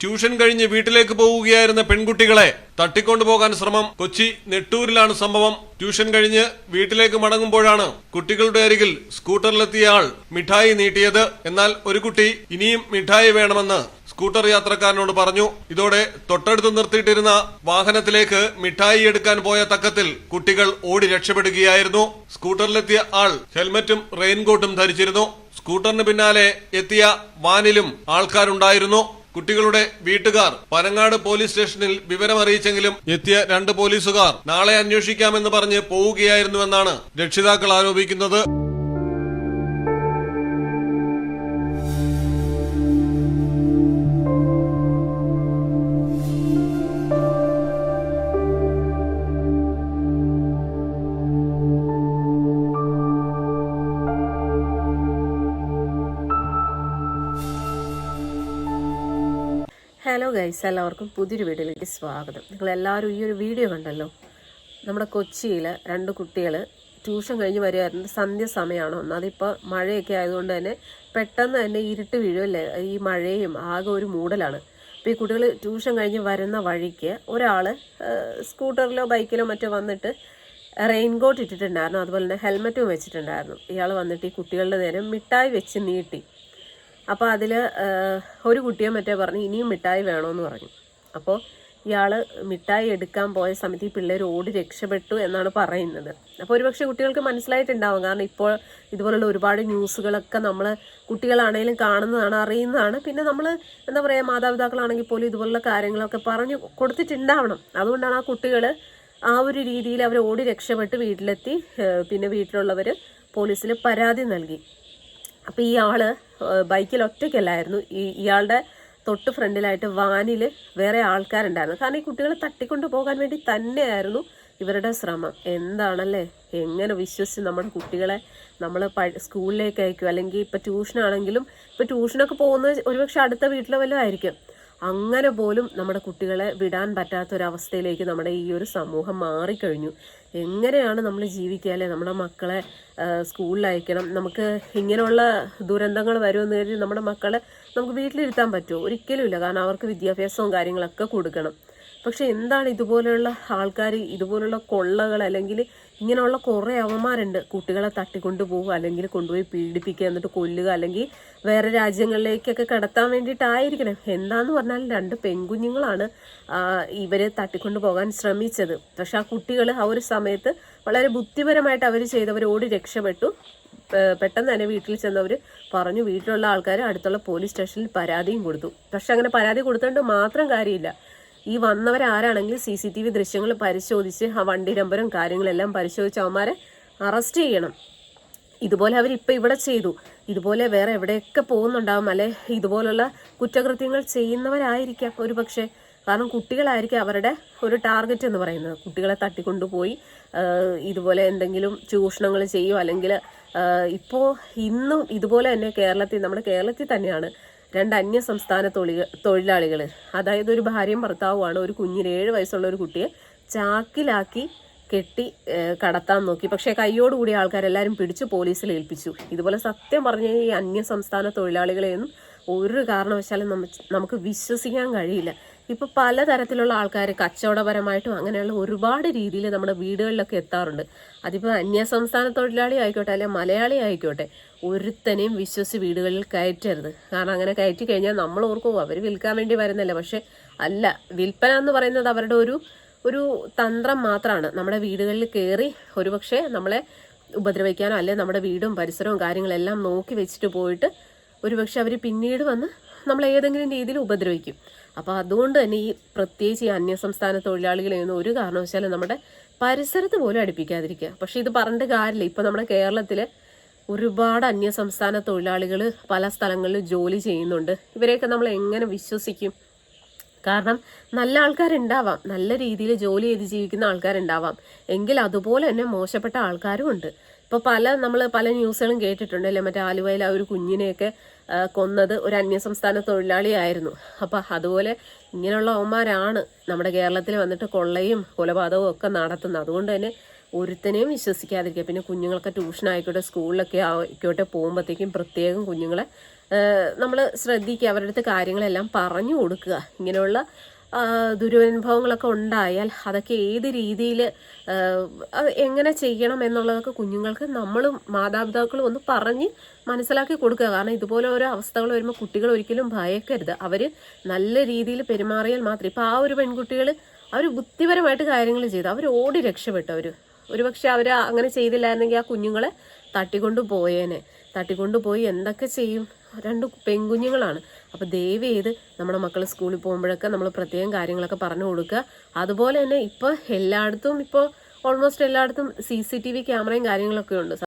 Tuition കഴിഞ്ഞ് വീട്ടിലേക്ക് പോവുകയായിരുന്ന പെൺകുട്ടികളെ തട്ടിക്കൊണ്ടുപോകാൻ ശ്രമം. കൊച്ചി നെട്ടൂരിലാണ് സംഭവം. ട്യൂഷൻ കഴിഞ്ഞ് വീട്ടിലേക്ക് മടങ്ങുമ്പോഴാണ് കുട്ടികളുടെ അരികിൽ സ്കൂട്ടറിലെത്തിയ ആൾ മിഠായി നീട്ടിയത്. എന്നാൽ ഒരു കുട്ടി ഇനിയും മിഠായി വേണമെന്ന് സ്കൂട്ടർ യാത്രക്കാരനോട് പറഞ്ഞു. ഇതോടെ തൊട്ടടുത്ത് നിർത്തിയിട്ടിരുന്ന വാഹനത്തിലേക്ക് മിഠായി എടുക്കാൻ പോയ തക്കത്തിൽ കുട്ടികൾ ഓടി രക്ഷപ്പെടുകയായിരുന്നു. സ്കൂട്ടറിലെത്തിയ ആൾ ഹെൽമറ്റും റെയിൻകോട്ടും ധരിച്ചിരുന്നു. സ്കൂട്ടറിന് പിന്നാലെ എത്തിയ വാനിലും ആൾക്കാരുണ്ടായിരുന്നു. കുട്ടികളുടെ വീട്ടുകാർ. പനങ്ങാട് പോലീസ് സ്റ്റേഷനിൽ വിവരം അറിയിച്ചെങ്കിലും എത്തിയ രണ്ട് പോലീസുകാർ. നാളെ അന്വേഷിക്കാമെന്ന് പറഞ്ഞ് പോവുകയായിരുന്നുവെന്നാണ് രക്ഷിതാക്കൾ ആരോപിക്കുന്നത്. ഗൈസ് എല്ലാവർക്കും പുതിയൊരു വീഡിയോയിലേക്ക് സ്വാഗതം. നിങ്ങൾ എല്ലാവരും ഈ ഒരു വീഡിയോ കണ്ടല്ലോ? നമ്മുടെ കൊച്ചിയിൽ രണ്ട് കുട്ടികൾ ട്യൂഷൻ കഴിഞ്ഞ് വരികയായിരുന്നു സന്ധ്യ സമയമാണ്. ഒന്ന് അതിപ്പോൾ മഴയൊക്കെ ആയതുകൊണ്ട് തന്നെ പെട്ടെന്ന് തന്നെ ഇരുട്ട് വീഴുമല്ലേ ഈ മഴയും ആകെ ഒരു മൂടലാണ്. അപ്പോൾ ഈ കുട്ടികൾ ട്യൂഷൻ കഴിഞ്ഞ് വരുന്ന വഴിക്ക് ഒരാൾ സ്കൂട്ടറിലോ ബൈക്കിലോ മറ്റോ വന്നിട്ട് റെയിൻകോട്ട് ഇട്ടിട്ടുണ്ടായിരുന്നു. അതുപോലെ തന്നെ ഹെൽമറ്റും വെച്ചിട്ടുണ്ടായിരുന്നു. ഇയാൾ വന്നിട്ട് ഈ കുട്ടികളുടെ നേരം മിഠായി വെച്ച് നീട്ടി. അപ്പോൾ അതിൽ ഒരു കുട്ടിയെ മറ്റേ പറഞ്ഞു ഇനിയും മിഠായി വേണമെന്ന് പറഞ്ഞു. അപ്പോൾ ഇയാൾ മിഠായി എടുക്കാൻ പോയ സമയത്ത് ഈ പിള്ളേർ ഓടി രക്ഷപ്പെട്ടു എന്നാണ് പറയുന്നത്. അപ്പോൾ ഒരുപക്ഷെ കുട്ടികൾക്ക് മനസ്സിലായിട്ടുണ്ടാവും. കാരണം ഇപ്പോൾ ഇതുപോലുള്ള ഒരുപാട് ന്യൂസുകളൊക്കെ നമ്മൾ കുട്ടികളാണെങ്കിലും കാണുന്നതാണ് അറിയുന്നതാണ്. പിന്നെ നമ്മൾ എന്താ പറയുക മാതാപിതാക്കളാണെങ്കിൽ പോലും ഇതുപോലുള്ള കാര്യങ്ങളൊക്കെ പറഞ്ഞു കൊടുത്തിട്ടുണ്ടാവണം. അതുകൊണ്ടാണ് ആ കുട്ടികൾ ആ ഒരു രീതിയിൽ അവർ ഓടി രക്ഷപ്പെട്ട് വീട്ടിലെത്തി പിന്നെ വീട്ടിലുള്ളവർ പോലീസിൽ പരാതി നൽകി. അപ്പോൾ ഈ ആൾ ബൈക്കിൽ ഒറ്റയ്ക്കല്ലായിരുന്നു. ഈ ഇയാളുടെ തൊട്ട് ഫ്രണ്ടിലായിട്ട് വാനിൽ വേറെ ആൾക്കാരുണ്ടായിരുന്നു. കാരണം ഈ കുട്ടികളെ തട്ടിക്കൊണ്ട് പോകാൻ വേണ്ടി തന്നെയായിരുന്നു ഇവരുടെ ശ്രമം. എന്താണല്ലേ? എങ്ങനെ വിശ്വസിച്ച് നമ്മുടെ കുട്ടികളെ നമ്മൾ സ്കൂളിലേക്ക് അയക്കും? അല്ലെങ്കിൽ ഇപ്പം ട്യൂഷനാണെങ്കിലും ഇപ്പം ട്യൂഷനൊക്കെ പോകുന്നത് ഒരുപക്ഷെ അടുത്ത വീട്ടിലെ വല്ലതും ആയിരിക്കും. അങ്ങനെ പോലും നമ്മുടെ കുട്ടികളെ വിടാൻ പറ്റാത്തൊരവസ്ഥയിലേക്ക് നമ്മുടെ ഈ ഒരു സമൂഹം മാറിക്കഴിഞ്ഞു. എങ്ങനെയാണ് നമ്മൾ ജീവിക്കുക നമ്മുടെ മക്കളെ സ്കൂളിൽ അയക്കണം. നമുക്ക് ഇങ്ങനെയുള്ള ദുരന്തങ്ങൾ വരുമെന്ന് കരുതി നമ്മുടെ മക്കളെ നമുക്ക് വീട്ടിലിരുത്താൻ പറ്റുമോ? ഒരിക്കലുമില്ല കാരണം അവർക്ക് വിദ്യാഭ്യാസവും കാര്യങ്ങളൊക്കെ കൊടുക്കണം. പക്ഷെ എന്താണ് ഇതുപോലെയുള്ള ആൾക്കാർ ഇതുപോലുള്ള കൊള്ളകൾ അല്ലെങ്കിൽ ഇങ്ങനെയുള്ള കുറേ അവന്മാരുണ്ട്. കുട്ടികളെ തട്ടിക്കൊണ്ട് പോകുക അല്ലെങ്കിൽ കൊണ്ടുപോയി പീഡിപ്പിക്കുക എന്നിട്ട് കൊല്ലുക അല്ലെങ്കിൽ വേറെ രാജ്യങ്ങളിലേക്കൊക്കെ കടത്താൻ വേണ്ടിയിട്ടായിരിക്കണം. എന്താന്ന് പറഞ്ഞാൽ രണ്ട് പെൺകുഞ്ഞുങ്ങളാണ് ഇവരെ തട്ടിക്കൊണ്ട് പോകാൻ ശ്രമിച്ചത്. പക്ഷെ ആ കുട്ടികൾ ആ ഒരു സമയത്ത് വളരെ ബുദ്ധിപരമായിട്ട് അവർ ചെയ്തവരോട് രക്ഷപ്പെട്ടു. പെട്ടെന്ന് തന്നെ വീട്ടിൽ ചെന്നവർ പറഞ്ഞു വീട്ടിലുള്ള ആൾക്കാർ അടുത്തുള്ള പോലീസ് സ്റ്റേഷനിൽ പരാതിയും കൊടുത്തു. പക്ഷെ അങ്ങനെ പരാതി കൊടുത്തുകൊണ്ട് മാത്രം കാര്യമില്ല. ഈ വന്നവരാരാണെങ്കിലും സി സി ടി വി ദൃശ്യങ്ങൾ പരിശോധിച്ച് ആ വണ്ടി നമ്പറും കാര്യങ്ങളെല്ലാം പരിശോധിച്ച് അവന്മാരെ അറസ്റ്റ് ചെയ്യണം. ഇതുപോലെ അവർ ഇപ്പം ഇവിടെ ചെയ്തു. ഇതുപോലെ വേറെ എവിടെയൊക്കെ പോകുന്നുണ്ടാവും. അല്ലെ ഇതുപോലുള്ള കുറ്റകൃത്യങ്ങൾ ചെയ്യുന്നവരായിരിക്കാം ഒരു പക്ഷേ കാരണം കുട്ടികളായിരിക്കും അവരുടെ ഒരു ടാർഗറ്റ് എന്ന് പറയുന്നത്. കുട്ടികളെ തട്ടിക്കൊണ്ടുപോയി ഇതുപോലെ എന്തെങ്കിലും ചൂഷണങ്ങൾ ചെയ്യുമോ അല്ലെങ്കിൽ ഇപ്പോൾ ഇന്നും ഇതുപോലെ തന്നെ കേരളത്തിൽ നമ്മുടെ കേരളത്തിൽ തന്നെയാണ് രണ്ട് അന്യ സംസ്ഥാന തൊഴിലാളികൾ അതായത് ഒരു ഭാര്യയും ഭർത്താവുമാണ്. ഒരു കുഞ്ഞിന് ഏഴ് വയസ്സുള്ള ഒരു കുട്ടിയെ ചാക്കിലാക്കി കെട്ടി കടത്താൻ നോക്കി. പക്ഷേ കൈയോടുകൂടി ആൾക്കാരെല്ലാവരും പിടിച്ച് പോലീസിൽ ഏൽപ്പിച്ചു. ഇതുപോലെ സത്യം പറഞ്ഞ ഈ അന്യ സംസ്ഥാന തൊഴിലാളികളെയൊന്നും ഒരു കാരണവശാലും നമുക്ക് വിശ്വസിക്കാൻ കഴിയില്ല. ഇപ്പോൾ പലതരത്തിലുള്ള ആൾക്കാർ കച്ചവടപരമായിട്ടും അങ്ങനെയുള്ള ഒരുപാട് രീതിയിൽ നമ്മുടെ വീടുകളിലൊക്കെ എത്താറുണ്ട്. അതിപ്പോൾ അന്യസംസ്ഥാന തൊഴിലാളി ആയിക്കോട്ടെ അല്ലെങ്കിൽ മലയാളി ആയിക്കോട്ടെ ഒരുത്തനെയും വിശ്വസിച്ച് വീടുകളിൽ കയറ്റരുത്. കാരണം അങ്ങനെ കയറ്റി കഴിഞ്ഞാൽ നമ്മൾ ഓർക്കും അവർ വിൽക്കാൻ വേണ്ടി വരുന്നില്ല പക്ഷേ അല്ല വിൽപ്പന എന്ന് പറയുന്നത് അവരുടെ ഒരു ഒരു തന്ത്രം മാത്രമാണ് നമ്മുടെ വീടുകളിൽ കയറി ഒരുപക്ഷെ നമ്മളെ ഉപദ്രവിക്കാനോ അല്ലെങ്കിൽ നമ്മുടെ വീടും പരിസരവും കാര്യങ്ങളെല്ലാം നോക്കി വെച്ചിട്ട് പോയിട്ട് ഒരുപക്ഷെ അവർ പിന്നീട് വന്ന് നമ്മൾ ഏതെങ്കിലും രീതിയിൽ ഉപദ്രവിക്കും. അപ്പോൾ അതുകൊണ്ട് തന്നെ ഈ പ്രത്യേകിച്ച് ഈ അന്യസംസ്ഥാന തൊഴിലാളികളെയൊന്നും ഒരു കാരണവശാലും നമ്മുടെ പരിസരത്ത് പോലും അടുപ്പിക്കാതിരിക്കുക. പക്ഷേ ഇത് പറഞ്ഞിട്ട് കാര്യമില്ല. ഇപ്പോൾ നമ്മുടെ കേരളത്തിൽ ഒരുപാട് അന്യസംസ്ഥാന തൊഴിലാളികൾ പല സ്ഥലങ്ങളിൽ ജോലി ചെയ്യുന്നുണ്ട്. ഇവരെയൊക്കെ നമ്മൾ എങ്ങനെ വിശ്വസിക്കും? കാരണം നല്ല ആൾക്കാരുണ്ടാവാം. നല്ല രീതിയിൽ ജോലി ചെയ്ത് ജീവിക്കുന്ന ആൾക്കാരുണ്ടാവാം. എങ്കിൽ അതുപോലെ തന്നെ മോശപ്പെട്ട ആൾക്കാരും ഉണ്ട്. ഇപ്പോൾ പല നമ്മൾ പല ന്യൂസുകളും കേട്ടിട്ടുണ്ട്. അല്ലേ മറ്റേ ആലുവയിൽ ആ ഒരു കുഞ്ഞിനെയൊക്കെ കൊന്നത് ഒരു അന്യസംസ്ഥാന തൊഴിലാളിയായിരുന്നു. അപ്പോൾ അതുപോലെ ഇങ്ങനെയുള്ള അവന്മാരാണ് നമ്മുടെ കേരളത്തിൽ വന്നിട്ട് കൊള്ളയും കൊലപാതകവും ഒക്കെ നടത്തുന്നത്. അതുകൊണ്ട് തന്നെ ഒരുത്തനെയും വിശ്വസിക്കാതിരിക്കുക. പിന്നെ കുഞ്ഞുങ്ങളൊക്കെ ട്യൂഷൻ ആയിക്കോട്ടെ സ്കൂളിലൊക്കെ ആയിക്കോട്ടെ പോകുമ്പോഴത്തേക്കും പ്രത്യേകം കുഞ്ഞുങ്ങളെ നമ്മൾ ശ്രദ്ധിക്കുക. അവരുടെ അടുത്ത് കാര്യങ്ങളെല്ലാം പറഞ്ഞു കൊടുക്കുക. ഇങ്ങനെയുള്ള ദുരനുഭവങ്ങളൊക്കെ ഉണ്ടായാൽ അതൊക്കെ ഏത് രീതിയിൽ എങ്ങനെ ചെയ്യണം എന്നുള്ളതൊക്കെ കുഞ്ഞുങ്ങൾക്ക് നമ്മളും മാതാപിതാക്കളും ഒന്ന് പറഞ്ഞ് മനസ്സിലാക്കി കൊടുക്കുക. കാരണം ഇതുപോലെ ഓരോ അവസ്ഥകൾ വരുമ്പോൾ കുട്ടികൾ ഒരിക്കലും ഭയക്കരുത്. അവർ നല്ല രീതിയിൽ പെരുമാറിയാൽ മാത്രം ഇപ്പോൾ ആ ഒരു പെൺകുട്ടികൾ അവർ ബുദ്ധിപരമായിട്ട് കാര്യങ്ങൾ ചെയ്തു. അവർ ഓടി രക്ഷപ്പെട്ടു അവർ ഒരുപക്ഷെ അവർ അങ്ങനെ ചെയ്തില്ലായിരുന്നെങ്കിൽ ആ കുഞ്ഞുങ്ങളെ തട്ടിക്കൊണ്ട് പോയേനെ. തട്ടിക്കൊണ്ട് പോയി എന്തൊക്കെ ചെയ്യും? രണ്ട് പെൺകുഞ്ഞുങ്ങളാണ്. അപ്പോൾ ദയവ് ചെയ്ത് നമ്മുടെ മക്കൾ സ്കൂളിൽ പോകുമ്പോഴൊക്കെ നമ്മൾ പ്രത്യേകം കാര്യങ്ങളൊക്കെ പറഞ്ഞു കൊടുക്കുക. അതുപോലെ തന്നെ ഇപ്പോൾ എല്ലായിടത്തും ഇപ്പോൾ ഓൾമോസ്റ്റ് എല്ലായിടത്തും സി സി ടി വി ക്യാമറയും കാര്യങ്ങളൊക്കെ ഉണ്ട്.